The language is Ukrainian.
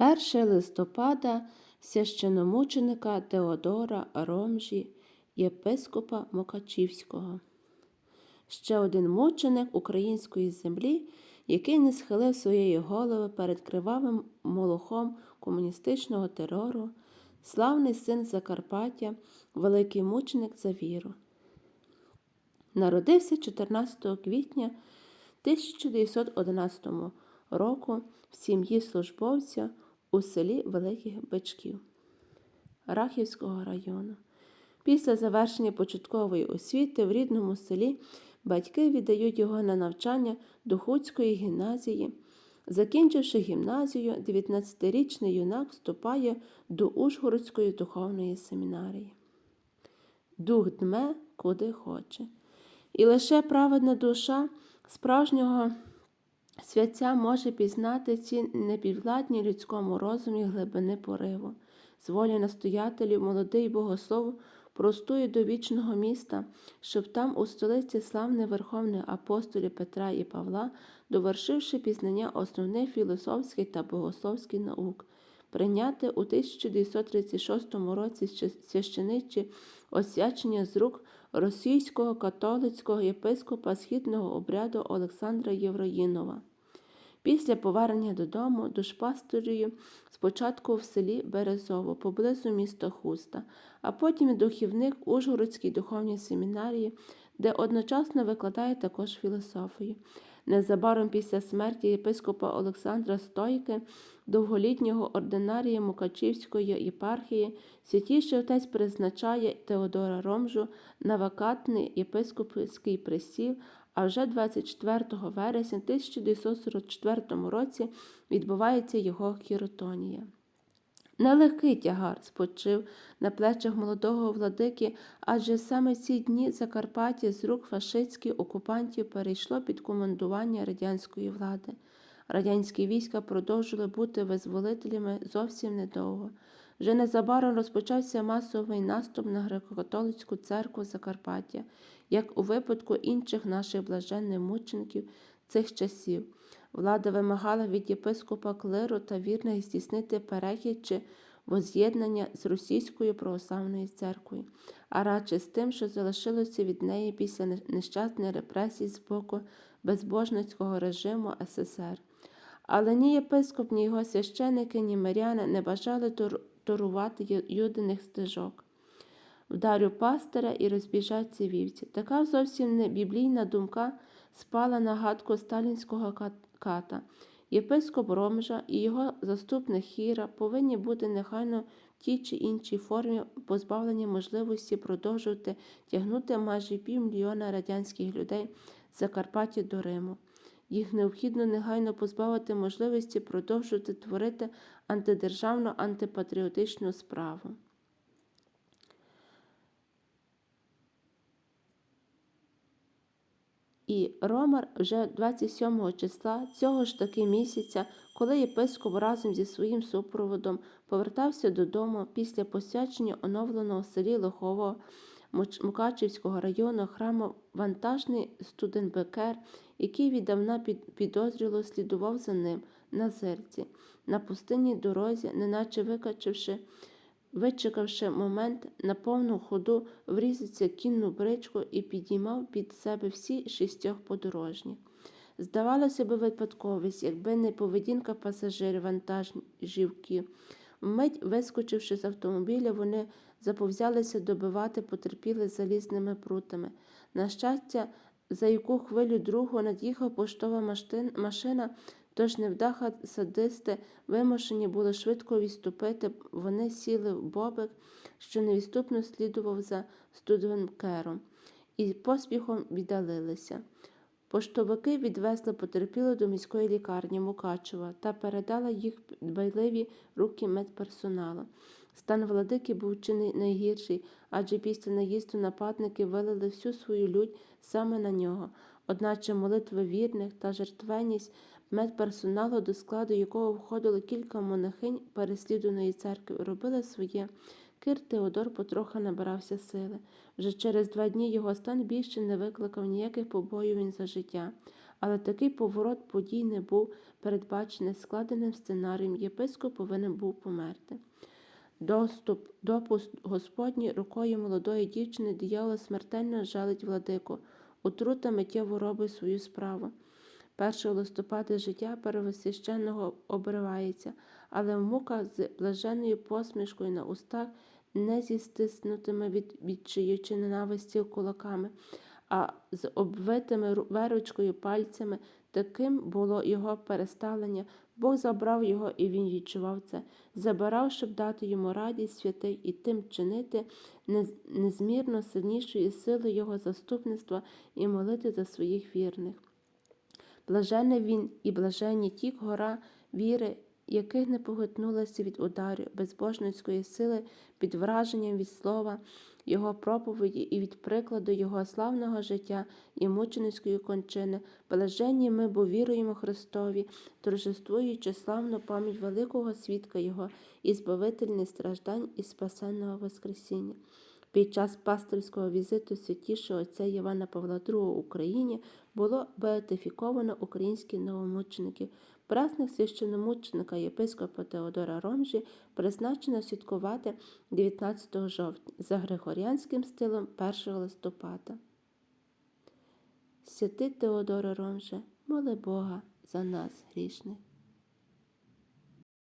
1 листопада священомученика Теодора Ромжі, єпископа Мокачівського. Ще один мученик української землі, який не схилив своєї голови перед кривавим молохом комуністичного терору, славний син Закарпаття, великий мученик за віру. Народився 14 квітня 1911 року в сім'ї службовця у селі Великих Бичків Рахівського району. Після завершення початкової освіти в рідному селі батьки віддають його на навчання до Хуцької гімназії. Закінчивши гімназію, 19-річний юнак вступає до Ужгородської духовної семінарії. Дух дме, куди хоче. І лише праведна душа справжнього святця може пізнати ці непідвладні людському розумі глибини пориву. З волі настоятелів молодий богослов простує до вічного міста, щоб там у столиці славних верховних апостолів Петра і Павла, довершивши пізнання основних філософських та богословських наук, прийняти у 1936 році священичі освячення з рук російського католицького єпископа східного обряду Олександра Євроїнова. Після повернення додому душпасторію спочатку в селі Березово, поблизу міста Хуста, а потім духівник Ужгородській духовній семінарії, де одночасно викладає також філософію. Незабаром після смерті єпископа Олександра Стойки, довголітнього ординарія Мукачівської єпархії, святіший отець призначає Теодора Ромжу на вакатний єпископський присіл, а вже 24 вересня 1944 році відбувається його хіротонія. Нелегкий тягар спочив на плечах молодого владики, адже саме ці дні Закарпаття з рук фашистських окупантів перейшло під командування радянської влади. Радянські війська продовжили бути визволителями зовсім недовго. Вже незабаром розпочався масовий наступ на греко-католицьку церкву Закарпаття, як у випадку інших наших блаженних мучеників цих часів. Влада вимагала від єпископа клиру та вірних здійснити перехід чи воз'єднання з російською православною церквою, а радше з тим, що залишилося від неї після нещасних репресій з боку безбожницького режиму СССР. Але ні єпископ, ні його священики, ні миряни не бажали торувати юдиних стежок. Вдарю пастиря і розбіжаться вівці. Така зовсім не біблійна думка спала на гадку сталінського ката. Єпископ Ромжа і його заступник Хіра повинні бути нехайно в тій чи іншій формі позбавлені можливості продовжувати тягнути майже півмільйона радянських людей з Закарпаття до Риму. Їх необхідно негайно позбавити можливості продовжувати творити антидержавну антипатріотичну справу. І Ромар вже 27 числа цього ж таки місяця, коли єпископ разом зі своїм супроводом повертався додому після посвячення оновленого селі Лохово Мукачівського району храму вантажний студентбекер, який віддавна підозріло слідував за ним на зерці, на пустинній дорозі, неначе викачивши вичекавши момент, на повну ходу врізався кінну бричку і підіймав під себе всі шістьох подорожніх. Здавалося би, випадковість, якби не поведінка пасажирів вантажівки. Вмить, вискочивши з автомобіля, вони заповзялися добивати потерпіли залізними прутами. На щастя, за яку хвилю другу над'їхав поштова машина, Тож невдаха садисти вимушені були швидко відступити, вони сіли в бобик, що невідступно слідував за студенкером, і поспіхом віддалилися. Поштовики відвезли потерпіло до міської лікарні Мукачева та передали їх дбайливі руки медперсоналу. Стан владики був чи не найгірший, адже після наїзду нападники вилили всю свою лють саме на нього, одначе молитви вірних та жертвеність медперсоналу, до складу якого входило кілька монахинь переслідуваної церкви, робили своє. Кир Теодор потрохи набирався сили. Вже через два дні його стан більше не викликав ніяких побоювань за життя, Але такий поворот подій не був передбачений складеним сценарієм. Єпископ повинен був померти. Доступ, допуск Господній рукою молодої дівчини диявол смертельно жалить владику. Отрута миттєво робить свою справу. 1 листопада життя первосвященного обривається, але мука з блаженною посмішкою на устах не зі стиснутими від відчаю чи ненависті кулаками, а з обвитими верочкою пальцями. Таким було його переставлення. Бог забрав його, і він відчував це. Забирав, щоб дати йому радість святий і тим чинити незмірно сильнішою силою його заступництва і молити за своїх вірних. Блажений він і блаженні ті гора віри, яких не поготнулася від ударів безбожницької сили під враженням від слова, його проповіді і від прикладу його славного життя і мученицької кончини. Блаженні ми, бо віруємо Христові, торжествуючи славну пам'ять великого свідка Його і збавительних страждань і спасенного Воскресіння. Під час пасторського візиту святішого отця Івана Павла II в Україні було беатифіковано українських новомучеників. Праздник священномученика єпископа Теодора Ромжі призначено святкувати 19 жовтня за григоріанським стилом 1 листопада. Святий Теодора Ромже, моли Бога за нас грішних.